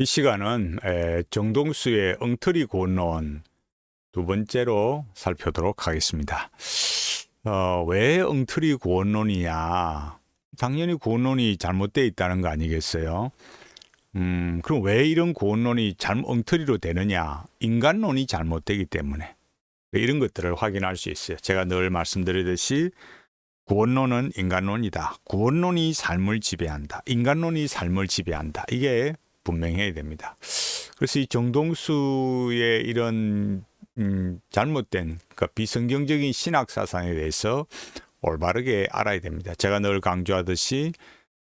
이 시간은 에, 정동수의 엉터리 고논 두 번째로 살펴보도록 하겠습니다. 어, 왜 엉터리 고원론이냐? 당연히 고원론이 잘못되어 있다는 거 아니겠어요? 음, 그럼 왜 이런 고원론이 잘 엉터리로 되느냐? 인간론이 잘못되기 때문에 이런 것들을 확인할 수 있어요. 제가 늘 말씀드리듯이 구원론은 인간론이다. 구원론이 삶을 지배한다. 인간론이 삶을 지배한다. 이게 분명해야 됩니다. 그래서 이 정동수의 이런 음, 잘못된 그러니까 비성경적인 신학 사상에 대해서 올바르게 알아야 됩니다. 제가 늘 강조하듯이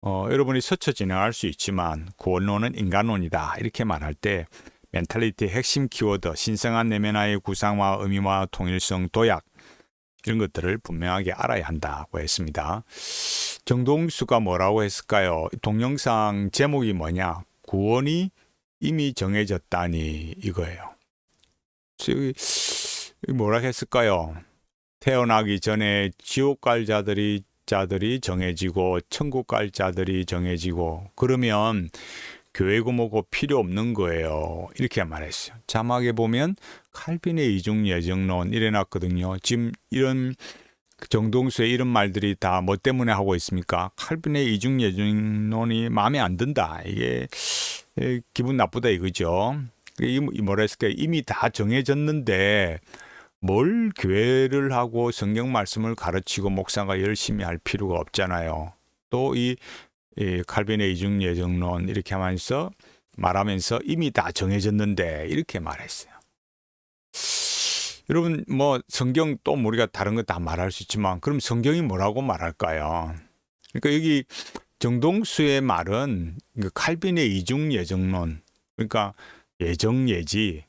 어, 여러분이 스쳐 진행할 수 있지만 구원론은 인간론이다 이렇게 말할 때 멘탈리티의 핵심 키워드 신성한 내면화의 구상화 의미화 통일성 도약 이런 것들을 분명하게 알아야 한다고 했습니다. 정동수가 뭐라고 했을까요? 동영상 제목이 뭐냐? 구원이 이미 정해졌다니 이거예요. 여기 뭐라 했을까요? 태어나기 전에 지옥 갈 자들이 자들이 정해지고 천국 갈 자들이 정해지고 그러면 교회고 뭐고 필요 없는 거예요. 이렇게 말했어요. 자막에 보면 칼빈의 이중 예정론 이래 놨거든요. 지금 이런 정동수의 이런 말들이 다 뭐 때문에 하고 있습니까? 칼빈의 이중 예정론이 마음에 안 든다. 이게 기분 나쁘다 이거죠. 이 뭐라 했을까? 이미 다 정해졌는데 뭘 교회를 하고 성경 말씀을 가르치고 목사가 열심히 할 필요가 없잖아요. 또이 칼빈의 이중 예정론 이렇게 하면서 말하면서 이미 다 정해졌는데 이렇게 말했어요. 여러분 뭐 성경 또 우리가 다른 거 다 말할 수 있지만 그럼 성경이 뭐라고 말할까요? 그러니까 여기 정동수의 말은 그 칼빈의 이중 예정론 그러니까 예정 예지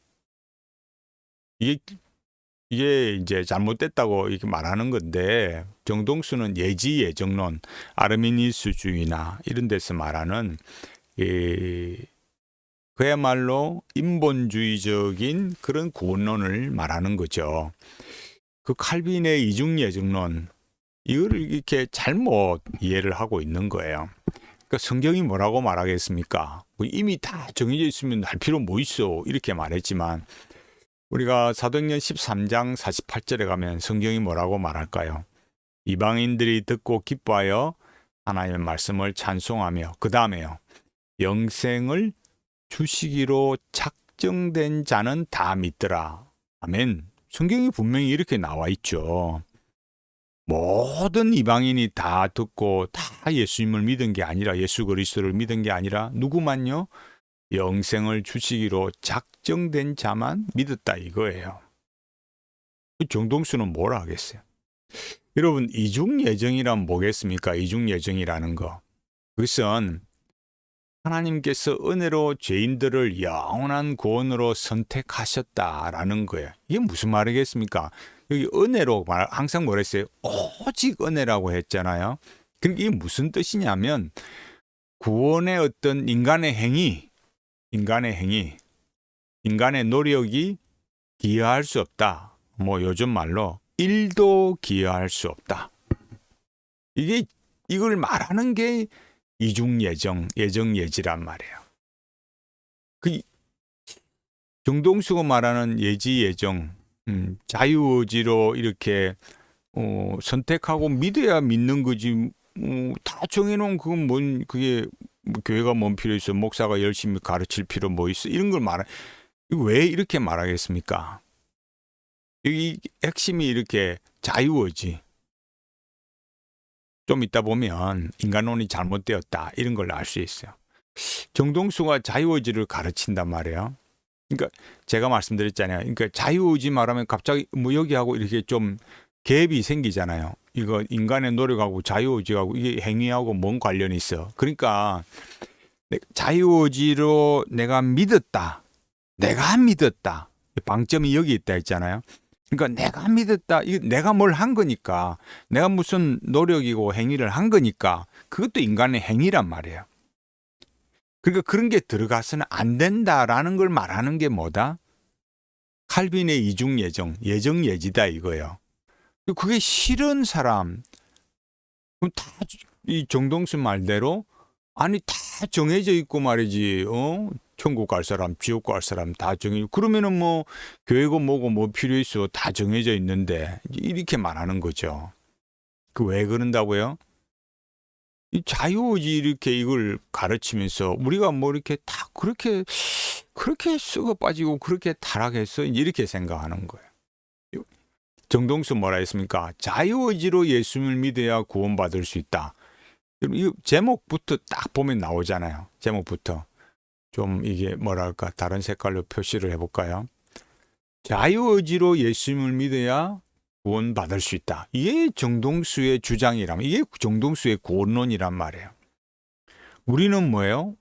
이게 이게 이제 잘못됐다고 이렇게 말하는 건데 정동수는 예지 예정론 아르미니스 주의나 이런 데서 말하는 이 그야말로 인본주의적인 그런 구원론을 말하는 거죠. 그 칼빈의 이중 예정론 이거를 이렇게 잘못 이해를 하고 있는 거예요. 그러니까 성경이 뭐라고 말하겠습니까? 뭐 이미 다 정해져 있으면 할 필요 뭐 있어 이렇게 말했지만 우리가 사도행전 13장 48절에 가면 성경이 뭐라고 말할까요? 이방인들이 듣고 기뻐하여 하나님의 말씀을 찬송하며 그 다음에요 영생을 주시기로 작정된 자는 다 믿더라. 아멘. 성경이 분명히 이렇게 나와 있죠. 모든 이방인이 다 듣고 다 예수님을 믿은 게 아니라 예수 그리스도를 믿은 게 아니라 누구만요? 영생을 주시기로 작정된 자만 믿었다 이거예요. 정동수는 뭘 하겠어요? 여러분 이중 예정이란 뭐겠습니까? 이중 예정이라는 거. 그것은 하나님께서 은혜로 죄인들을 영원한 구원으로 선택하셨다라는 거예요. 이게 무슨 말이겠습니까? 여기 은혜로 말 항상 뭐랬어요? 오직 은혜라고 했잖아요. 그러니까 이게 무슨 뜻이냐면 구원의 어떤 인간의 행위, 인간의 행위, 인간의 노력이 기여할 수 없다. 뭐 요즘 말로 일도 기여할 수 없다. 이게 이걸 말하는 게 이중 예정, 예정 예지란 말이에요. 그 정동수가 말하는 예지 예정, 음, 자유의지로 이렇게 어, 선택하고 믿어야 믿는 거지. 어, 다 정해놓은 그건 뭔 그게 뭐 교회가 뭔 필요 있어? 목사가 열심히 가르칠 필요 뭐 있어? 이런 걸 말해. 왜 이렇게 말하겠습니까? 이 핵심이 이렇게 자유의지. 좀 있다 보면 인간론이 잘못되었다 이런 걸 알 수 있어요. 정동수가 자유의지를 가르친단 말이에요. 그러니까 제가 말씀드렸잖아요. 그러니까 자유의지 말하면 갑자기 뭐 여기하고 이렇게 좀 갭이 생기잖아요. 이거 인간의 노력하고 자유의지하고 이게 행위하고 뭔 관련이 있어. 그러니까 자유의지로 내가 믿었다. 내가 믿었다. 방점이 여기 있다 했잖아요. 그러니까 내가 믿었다. 이 내가 뭘 한 거니까. 내가 무슨 노력이고 행위를 한 거니까. 그것도 인간의 행위란 말이에요. 그러니까 그런 게 들어가서는 안 된다라는 걸 말하는 게 뭐다? 칼빈의 이중 예정, 예정 예지다 이거예요. 그게 싫은 사람, 다이 정동수 말대로 아니 다 정해져 있고 말이지. 어? 천국 갈 사람, 지옥 갈 사람 다 정해. 그러면은 뭐 교회고 뭐고 뭐 필요 있어 다 정해져 있는데 이렇게 말하는 거죠. 그 왜 그런다고요? 이 자유의지 이렇게 이걸 가르치면서 우리가 뭐 이렇게 다 그렇게 그렇게 썩어 빠지고 그렇게 타락했어 이렇게 생각하는 거예요. 정동수 뭐라 했습니까? 자유의지로 예수님을 믿어야 구원받을 수 있다. 이 제목부터 딱 보면 나오잖아요. 제목부터. 좀 이게 뭐랄까 다른 색깔로 표시를 해볼까요? 자유의지로 예수님을 믿어야 구원받을 수 있다. 이게 정동수의 주장이라면 이게 정동수의 구원론이란 말이에요. 우리는 뭐예요?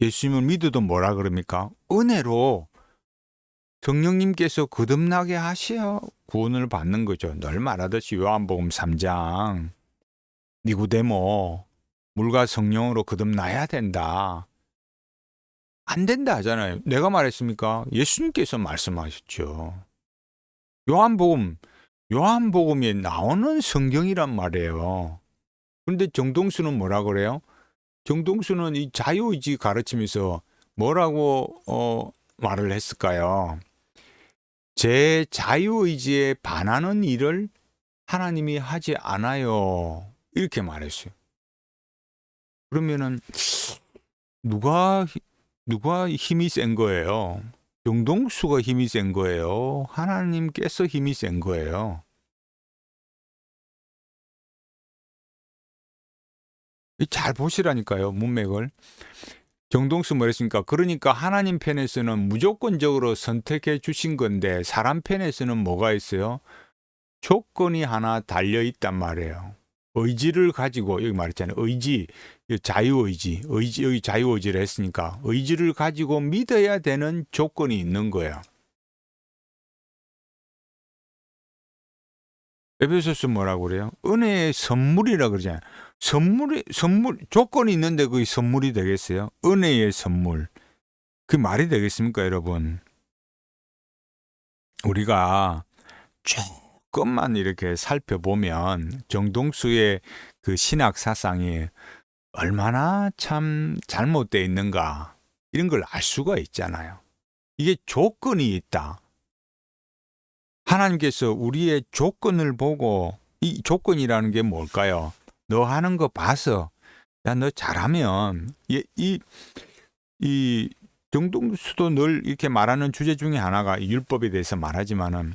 예수님을 믿어도 뭐라 그럽니까? 은혜로 성령님께서 거듭나게 하셔 구원을 받는 거죠. 늘 말하듯이 요한복음 3장 니구데모 물과 성령으로 거듭나야 된다. 안 된다 하잖아요. 내가 말했습니까? 예수님께서 말씀하셨죠. 요한복음 요한복음에 나오는 성경이란 말이에요. 그런데 정동수는 뭐라 그래요? 정동수는 이 자유의지 가르치면서 뭐라고 어, 말을 했을까요? 제 자유의지에 반하는 일을 하나님이 하지 않아요. 이렇게 말했어요. 그러면은 누가 누가 힘이 센 거예요? 정동수가 힘이 센 거예요. 하나님께서 힘이 센 거예요. 잘 보시라니까요, 문맥을. 정동수 뭐랬습니까? 그러니까 하나님 편에서는 무조건적으로 선택해 주신 건데 사람 편에서는 뭐가 있어요? 조건이 하나 달려 있단 말이에요. 의지를 가지고 여기 말했잖아요. 의지, 자유의지, 의지 여기 자유의지를 했으니까 의지를 가지고 믿어야 되는 조건이 있는 거예요. 에베소서 뭐라고 그래요? 은혜의 선물이라 그러잖아요. 선물이 선물 조건이 있는데 그게 선물이 되겠어요? 은혜의 선물. 그 말이 되겠습니까, 여러분? 우리가 조금만 이렇게 살펴보면 정동수의 그 신학 사상이 얼마나 참 잘못되어 있는가 이런 걸 알 수가 있잖아요. 이게 조건이 있다. 하나님께서 우리의 조건을 보고 이 조건이라는 게 뭘까요? 너 하는 거 봐서 야 너 잘하면 이, 이, 이 정동수도 늘 이렇게 말하는 주제 중에 하나가 율법에 대해서 말하지만은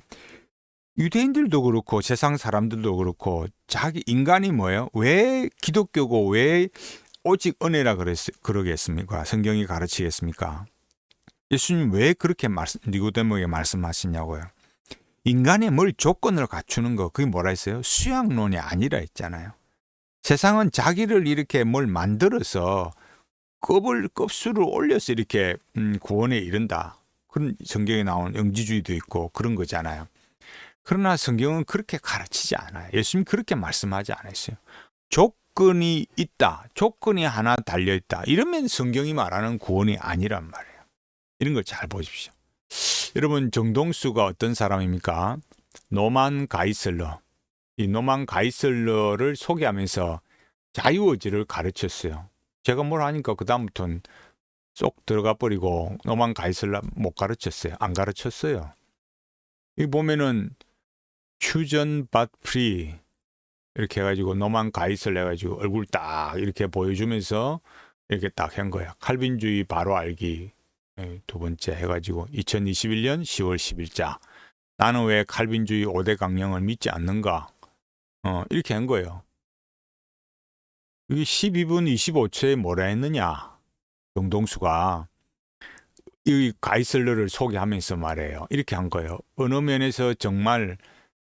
유대인들도 그렇고 세상 사람들도 그렇고 자기 인간이 뭐예요? 왜 기독교고 왜 오직 은혜라 그랬, 그러겠습니까? 성경이 가르치겠습니까? 예수님 왜 그렇게 말씀, 니고데모에게 말씀하시냐고요? 인간의 뭘 조건을 갖추는 거, 그게 뭐라 했어요? 수양론이 아니라 했잖아요. 세상은 자기를 이렇게 뭘 만들어서 급을 급수를 올려서 이렇게 음, 구원에 이른다. 그런 성경에 나온 영지주의도 있고 그런 거잖아요. 그러나 성경은 그렇게 가르치지 않아요. 예수님 그렇게 말씀하지 않았어요. 조건이 있다. 조건이 하나 달려 있다. 이러면 성경이 말하는 구원이 아니란 말이에요. 이런 걸 잘 보십시오. 여러분 정동수가 어떤 사람입니까? 노만 가이슬러. 이 노만 가이슬러를 소개하면서 자유의지를 가르쳤어요. 제가 뭘 하니까 그 다음부터는 쏙 들어가 버리고 노만 가이슬러 못 가르쳤어요. 안 가르쳤어요. 이 보면은 퓨전 밭 프리 이렇게 해가지고 노만 가이슬 해가지고 얼굴 딱 이렇게 보여주면서 이렇게 딱 한 거야. 칼빈주의 바로 알기 예, 두 번째 해가지고 2021년 10월 10일자 나는 왜 칼빈주의 5대 강령을 믿지 않는가? 어, 이렇게 한 거예요. 이게 12분 25초에 뭐라 했느냐? 정동수가 이 가이슬러를 소개하면서 말해요. 이렇게 한 거예요. 어느 면에서 정말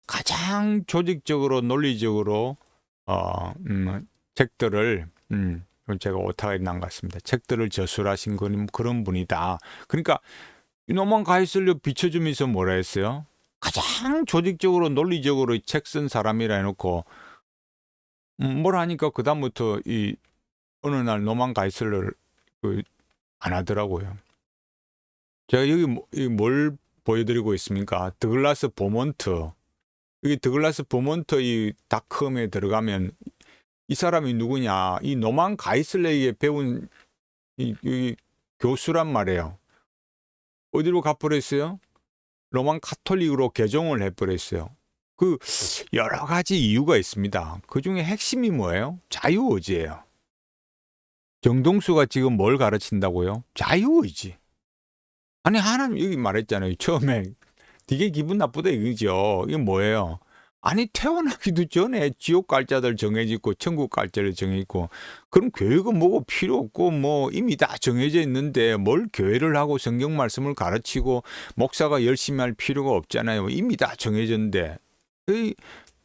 가장 조직적으로 논리적으로 어, 음, 책들을 음, 제가 오타가 난 것 같습니다. 책들을 저술하신 그런 분이다. 그러니까 이놈만 가이슬러 비춰주면서 뭐라 했어요? 가장 조직적으로 논리적으로 책 쓴 사람이라 해놓고 음, 뭘 하니까 그 다음부터 이 어느 날 노만 가이슬러를 그, 안 하더라고요. 제가 여기 뭐, 뭘 보여드리고 있습니까? 드글라스 보몬트. 여기 드글라스 보몬트 이 닷컴에 들어가면 이 사람이 누구냐? 이 노만 가이슬레이에 배운 이, 이 교수란 말이에요. 어디로 가버렸어요? 로만 카톨릭으로 개종을 해버렸어요. 그 여러 가지 이유가 있습니다. 그 중에 핵심이 뭐예요? 자유의지예요. 정동수가 지금 뭘 가르친다고요? 자유의지. 아니 하나님 여기 말했잖아요. 처음에 되게 기분 나쁘다 이거죠. 이게 뭐예요? 아니 태어나기도 전에 지옥 갈 자들 정해지고 천국 갈 자들 정해있고 그럼 교육은 뭐고 필요 없고 뭐 이미 다 정해져 있는데 뭘 교회를 하고 성경 말씀을 가르치고 목사가 열심히 할 필요가 없잖아요. 이미 다 정해졌는데 이-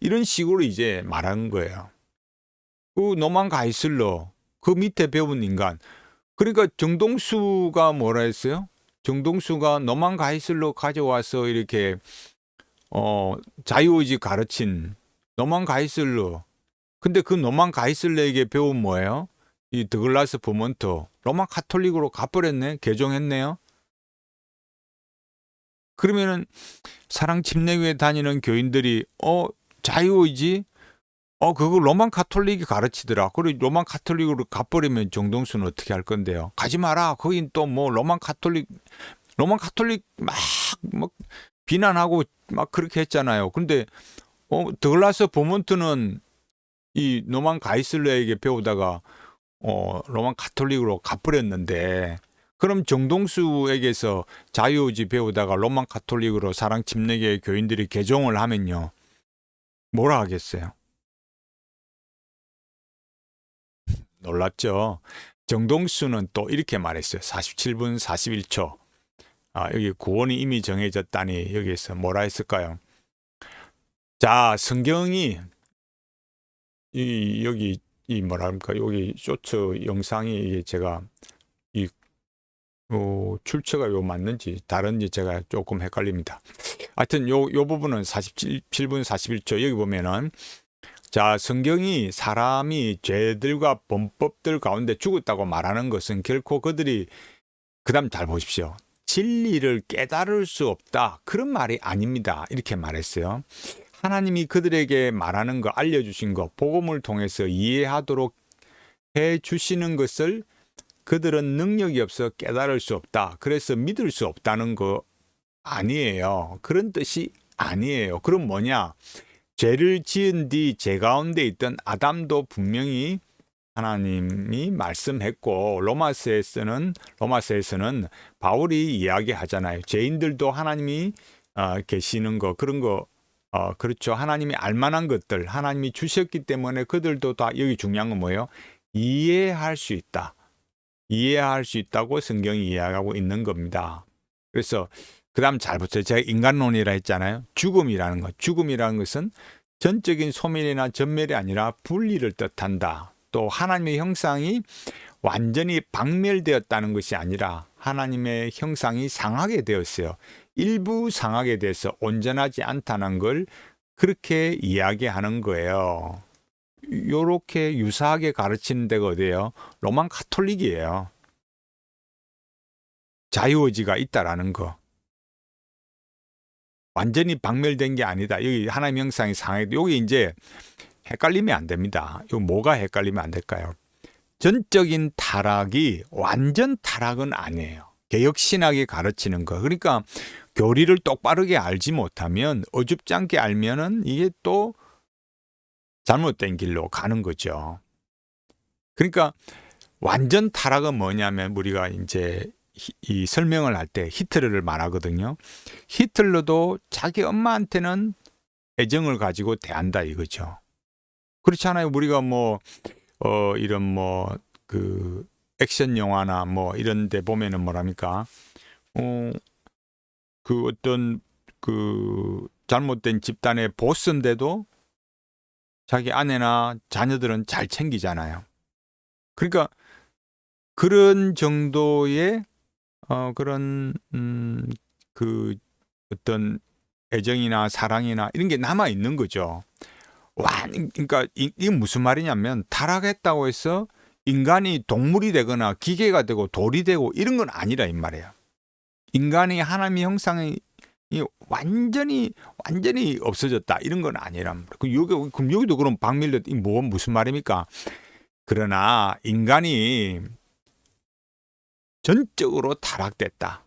이런 식으로 이제 말하는 거예요. 그 노만 가이슬러 그 밑에 배운 인간 그러니까 정동수가 뭐라 했어요? 정동수가 노만 가이슬러 가져와서 이렇게 어 자유의지 가르친 노만 가이슬러 근데 그 노만 가이슬러에게 배운 뭐예요? 이 드글라스 버먼트 로만 카톨릭으로 가버렸네 개종했네요. 그러면은 사랑 침례교회 다니는 교인들이 어 자유의지 어 그거 로만 카톨릭이 가르치더라. 그리고 로만 카톨릭으로 가버리면 정동수는 어떻게 할 건데요? 가지 마라. 거긴 또 뭐 로만 카톨릭 로만 카톨릭 막 막 비난하고 막 그렇게 했잖아요. 근데 어 더글라스 보먼트는 이 로만 가이슬러에게 배우다가 어 로만 카톨릭으로 가버렸는데 그럼 정동수에게서 자유의지 배우다가 로만 카톨릭으로 사랑 침례교회 교인들이 개종을 하면요. 뭐라 하겠어요? 놀랐죠. 정동수는 또 이렇게 말했어요. 47분 41초. 아, 여기 구원이 이미 정해졌다니 여기에서 뭐라 했을까요? 자, 성경이 이 여기 이 뭐랄까 여기 쇼츠 영상이 제가 이 어, 출처가 요 맞는지 다른지 제가 조금 헷갈립니다. 하여튼 요, 요 부분은 47분 41초 여기 보면은 자, 성경이 사람이 죄들과 범법들 가운데 죽었다고 말하는 것은 결코 그들이 그다음 잘 보십시오. 진리를 깨달을 수 없다. 그런 말이 아닙니다. 이렇게 말했어요. 하나님이 그들에게 말하는 거 알려주신 거 복음을 통해서 이해하도록 해 주시는 것을 그들은 능력이 없어 깨달을 수 없다. 그래서 믿을 수 없다는 거 아니에요. 그런 뜻이 아니에요. 그럼 뭐냐? 죄를 지은 뒤 죄 가운데 있던 아담도 분명히 하나님이 말씀했고 로마서에서는 로마서에서는 바울이 이야기하잖아요. 죄인들도 하나님이 어, 계시는 거 그런 거 어, 그렇죠. 하나님이 알만한 것들 하나님이 주셨기 때문에 그들도 다 여기 중요한 건 뭐예요? 이해할 수 있다. 이해할 수 있다고 성경이 이야기하고 있는 겁니다. 그래서 그다음 잘 보세요. 제가 인간론이라 했잖아요. 죽음이라는 것. 죽음이라는 것은 전적인 소멸이나 전멸이 아니라 분리를 뜻한다. 또 하나님의 형상이 완전히 박멸되었다는 것이 아니라 하나님의 형상이 상하게 되었어요. 일부 상하게 돼서 온전하지 않다는 걸 그렇게 이야기하는 거예요. 요렇게 유사하게 가르치는 데가 어디예요? 로만 카톨릭이에요. 자유의지가 있다라는 거. 완전히 박멸된 게 아니다. 여기 하나님 형상이 상해. 여기 이제 헷갈리면 안 됩니다. 이 뭐가 헷갈리면 안 될까요? 전적인 타락이 완전 타락은 아니에요. 개혁 신학이 가르치는 거. 그러니까 교리를 똑바르게 알지 못하면 어줍잖게 알면은 이게 또 잘못된 길로 가는 거죠. 그러니까 완전 타락은 뭐냐면 우리가 이제 히- 이 설명을 할 때 히틀러를 말하거든요. 히틀러도 자기 엄마한테는 애정을 가지고 대한다 이거죠. 그렇잖아요. 우리가 뭐, 어, 이런 뭐, 그, 액션 영화나 뭐, 이런 데 보면은 뭐랍니까? 어, 그 어떤 그 잘못된 집단의 보스인데도 자기 아내나 자녀들은 잘 챙기잖아요. 그러니까 그런 정도의 어, 그런, 음, 그 어떤 애정이나 사랑이나 이런 게 남아 있는 거죠. 와, 그러니까 이, 이게 무슨 말이냐면 타락했다고 해서 인간이 동물이 되거나 기계가 되고 돌이 되고 이런 건 아니라 이 말이에요. 인간이 하나님의 형상이 이 완전히 완전히 없어졌다 이런 건 아니란 말이에요. 그 여기 그럼 여기도 그럼 박밀려 이뭐 무슨 말입니까? 그러나 인간이 전적으로 타락됐다.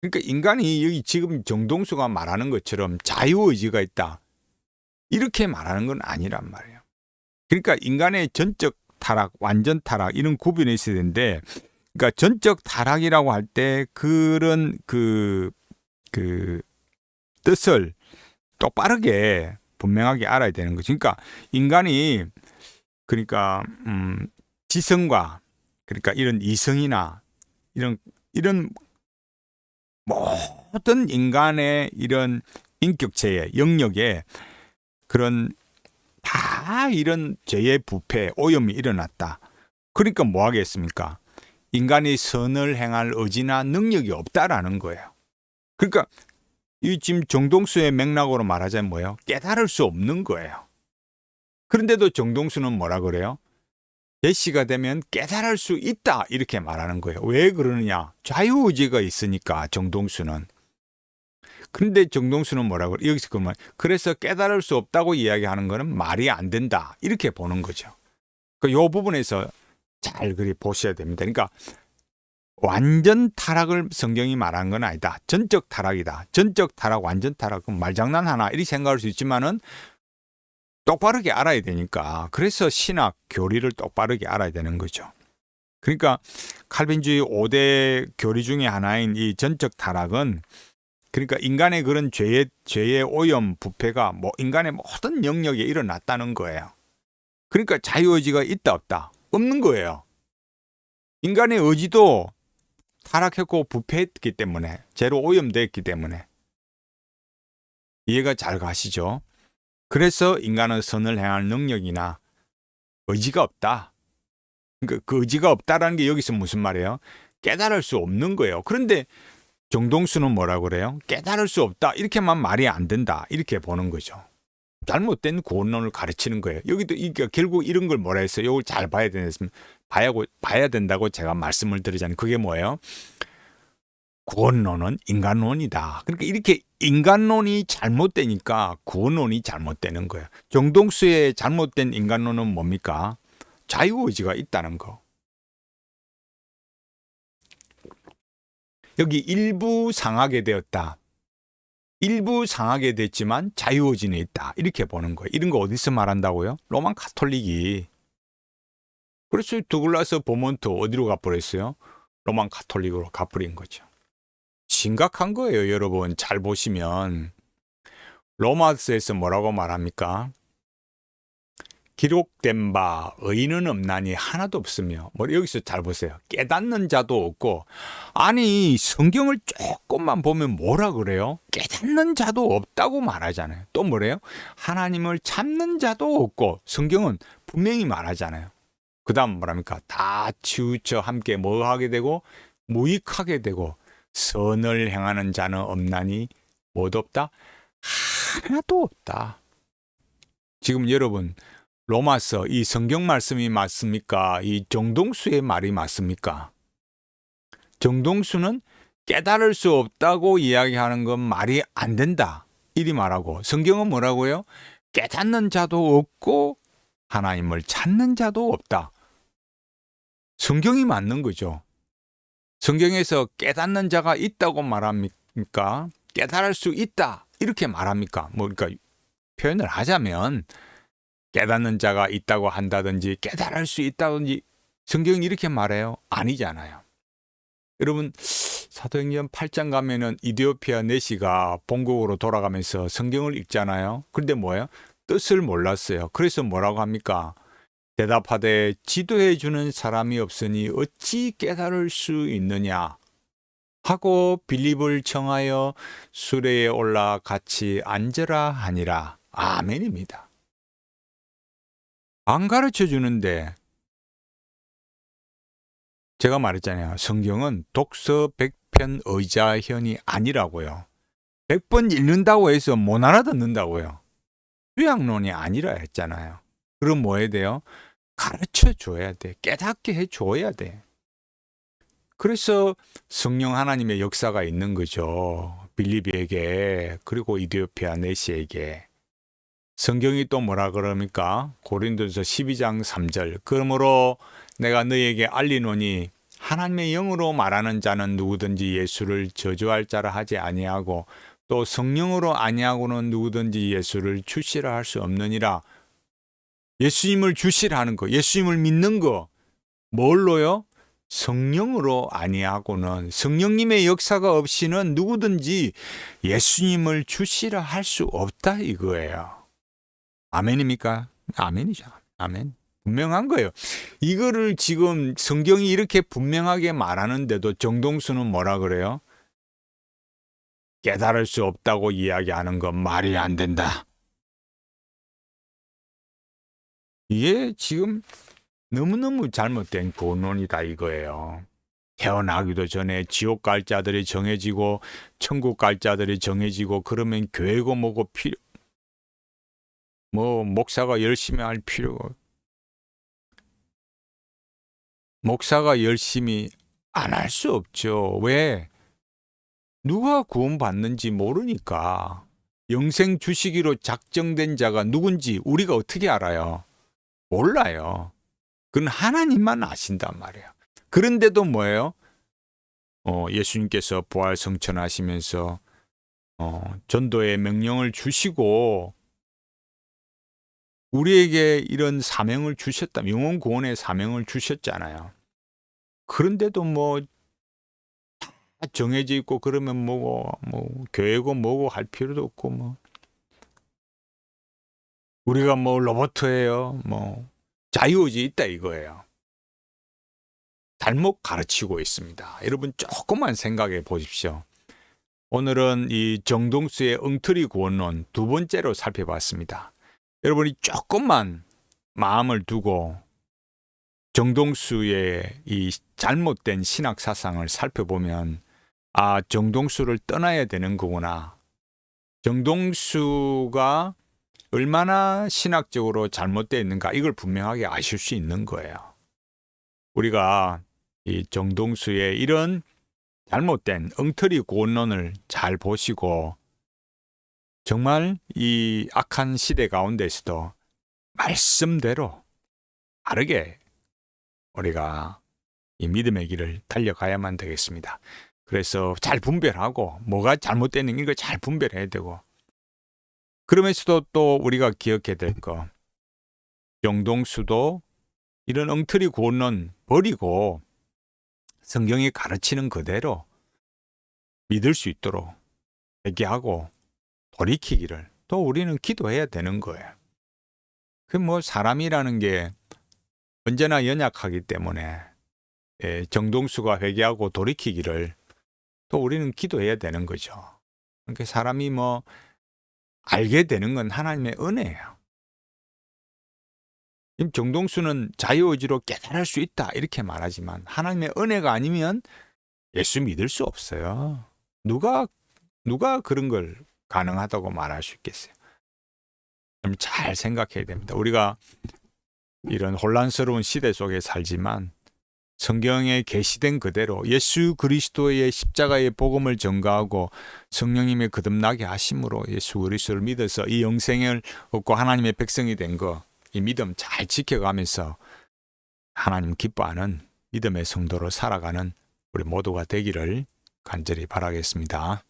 그러니까 인간이 여기 지금 정동수가 말하는 것처럼 자유의지가 있다. 이렇게 말하는 건 아니란 말이에요. 그러니까 인간의 전적 타락, 완전 타락 이런 구분이 있어야 되는데 그러니까 전적 타락이라고 할 때 그런 그, 그 뜻을 똑바르게 분명하게 알아야 되는 거죠. 그러니까 인간이 그러니까 음 지성과 그러니까 이런 이성이나 이런 이런 모든 인간의 이런 인격체의 영역에 그런 다 이런 죄의 부패, 오염이 일어났다. 그러니까 뭐 하겠습니까? 인간이 선을 행할 의지나 능력이 없다라는 거예요. 그러니까 이 지금 정동수의 맥락으로 말하자면 뭐예요? 깨달을 수 없는 거예요. 그런데도 정동수는 뭐라 그래요? 제시가 되면 깨달을 수 있다 이렇게 말하는 거예요. 왜 그러느냐? 자유의지가 있으니까 정동수는. 그런데 정동수는 뭐라 그래? 여기서 그러면 그래서 깨달을 수 없다고 이야기하는 거는 말이 안 된다 이렇게 보는 거죠. 그 요 부분에서 잘 그리 보셔야 됩니다. 그러니까 완전 타락을 성경이 말한 건 아니다. 전적 타락이다. 전적 타락, 완전 타락, 그럼 말장난 하나 이렇게 생각할 수 있지만은 똑바르게 알아야 되니까 그래서 신학 교리를 똑바르게 알아야 되는 거죠. 그러니까 칼빈주의 5대 교리 중에 하나인 이 전적 타락은 그러니까 인간의 그런 죄의 죄의 오염 부패가 뭐 인간의 모든 영역에 일어났다는 거예요. 그러니까 자유의지가 있다 없다 없는 거예요. 인간의 의지도 타락했고 부패했기 때문에 죄로 오염됐기 때문에 이해가 잘 가시죠? 그래서 인간은 선을 행할 능력이나 의지가 없다. 그러니까 그 의지가 없다라는 게 여기서 무슨 말이에요? 깨달을 수 없는 거예요. 그런데 정동수는 뭐라 그래요? 깨달을 수 없다. 이렇게만 말이 안 된다. 이렇게 보는 거죠. 잘못된 구원론을 가르치는 거예요. 여기도 이게 결국 이런 걸 뭐라 했어요? 이걸 잘 봐야 되는 봐야 봐야 된다고 제가 말씀을 드리자면 그게 뭐예요? 구원론은 인간론이다. 그러니까 이렇게 인간론이 잘못되니까 구원론이 잘못되는 거예요. 정동수의 잘못된 인간론은 뭡니까? 자유의지가 있다는 거. 여기 일부 상하게 되었다. 일부 상하게 됐지만 자유의지는 있다. 이렇게 보는 거예요. 이런 거 어디서 말한다고요? 로만 카톨릭이. 그래서 두글라스 보몬트 어디로 가버렸어요? 로만 카톨릭으로 가버린 거죠. 심각한 거예요, 여러분. 잘 보시면. 로마스에서 뭐라고 말합니까? 기록된 바 의인은 없나니 하나도 없으며 뭐 여기서 잘 보세요. 깨닫는 자도 없고 아니 성경을 조금만 보면 뭐라 그래요? 깨닫는 자도 없다고 말하잖아요. 또 뭐래요? 하나님을 찾는 자도 없고 성경은 분명히 말하잖아요. 그다음 뭐랍니까? 다 치우쳐 함께 뭐 하게 되고 무익하게 되고 선을 행하는 자는 없나니 못 없다? 하나도 없다. 지금 여러분 로마서 이 성경 말씀이 맞습니까? 이 정동수의 말이 맞습니까? 정동수는 깨달을 수 없다고 이야기하는 건 말이 안 된다. 이리 말하고 성경은 뭐라고요? 깨닫는 자도 없고 하나님을 찾는 자도 없다. 성경이 맞는 거죠. 성경에서 깨닫는 자가 있다고 말합니까? 깨달을 수 있다. 이렇게 말합니까? 뭐, 그러니까 표현을 하자면 깨닫는 자가 있다고 한다든지 깨달을 수 있다든지 성경이 이렇게 말해요? 아니잖아요. 여러분, 사도행전 8장 가면은 이디오피아 내시가 본국으로 돌아가면서 성경을 읽잖아요. 그런데 뭐예요? 뜻을 몰랐어요. 그래서 뭐라고 합니까? 대답하되 지도해 주는 사람이 없으니 어찌 깨달을 수 있느냐 하고 빌립을 청하여 수레에 올라 같이 앉으라 하니라 아멘입니다. 안 가르쳐 주는데 제가 말했잖아요. 성경은 독서 백편 의자현이 아니라고요. 백번 읽는다고 해서 못 알아듣는다고요. 수양론이 아니라 했잖아요. 그럼 뭐 해야 돼요? 가르쳐 줘야 돼. 깨닫게 해 줘야 돼. 그래서 성령 하나님의 역사가 있는 거죠. 빌립에게 그리고 이디오피아 네시에게 성경이 또 뭐라 그럽니까? 고린도서 12장 3절. 그러므로 내가 너희에게 알리노니 하나님의 영으로 말하는 자는 누구든지 예수를 저주할 자라 하지 아니하고 또 성령으로 아니하고는 누구든지 예수를 주시라 할 수 없느니라. 예수님을 주시라 하는 거, 예수님을 믿는 거, 뭘로요? 성령으로 아니하고는 성령님의 역사가 없이는 누구든지 예수님을 주시라 할 수 없다 이거예요. 아멘입니까? 아멘이죠. 아멘. 분명한 거예요. 이거를 지금 성경이 이렇게 분명하게 말하는데도 정동수는 뭐라 그래요? 깨달을 수 없다고 이야기하는 건 말이 안 된다. 이게 지금 너무너무 잘못된 본론이다 이거예요. 태어나기도 전에 지옥 갈 자들이 정해지고 천국 갈 자들이 정해지고 그러면 교회고 뭐고 필요 뭐 목사가 열심히 할 필요가 목사가 열심히 안 할 수 없죠. 왜? 누가 구원받는지 모르니까 영생 주시기로 작정된 자가 누군지 우리가 어떻게 알아요? 몰라요. 그건 하나님만 아신단 말이에요. 그런데도 뭐예요? 어, 예수님께서 부활 성천하시면서 어, 전도의 명령을 주시고 우리에게 이런 사명을 주셨다. 영혼 구원의 사명을 주셨잖아요. 그런데도 뭐다 정해져 있고 그러면 뭐고 뭐 교회고 뭐고 할 필요도 없고 뭐 우리가 뭐 로버트예요. 뭐 자유의지 있다 이거예요. 잘못 가르치고 있습니다. 여러분 조금만 생각해 보십시오. 오늘은 이 정동수의 엉터리 구원론 두 번째로 살펴봤습니다. 여러분이 조금만 마음을 두고 정동수의 이 잘못된 신학 사상을 살펴보면 아 정동수를 떠나야 되는 거구나. 정동수가 얼마나 신학적으로 잘못되어 있는가 이걸 분명하게 아실 수 있는 거예요. 우리가 이 정동수의 이런 잘못된 엉터리 구원론을 잘 보시고 정말 이 악한 시대 가운데서도 말씀대로 바르게 우리가 이 믿음의 길을 달려가야만 되겠습니다. 그래서 잘 분별하고 뭐가 잘못되는 걸잘 분별해야 되고 그러면서도 또 우리가 기억해야 될 거. 정동수도 이런 엉터리 구원론 버리고 성경이 가르치는 그대로 믿을 수 있도록 회개하고 돌이키기를 또 우리는 기도해야 되는 거예요. 그 뭐 사람이라는 게 언제나 연약하기 때문에 예, 정동수가 회개하고 돌이키기를 또 우리는 기도해야 되는 거죠. 그러니까 사람이 뭐 알게 되는 건 하나님의 은혜예요. 지금 정동수는 자유의지로 깨달을 수 있다 이렇게 말하지만 하나님의 은혜가 아니면 예수 믿을 수 없어요. 누가 누가 그런 걸 가능하다고 말할 수 있겠어요? 잘 생각해야 됩니다. 우리가 이런 혼란스러운 시대 속에 살지만 성경에 계시된 그대로 예수 그리스도의 십자가의 복음을 전가하고 성령님의 거듭나게 하심으로 예수 그리스도를 믿어서 이 영생을 얻고 하나님의 백성이 된 거 이 믿음 잘 지켜가면서 하나님 기뻐하는 믿음의 성도로 살아가는 우리 모두가 되기를 간절히 바라겠습니다.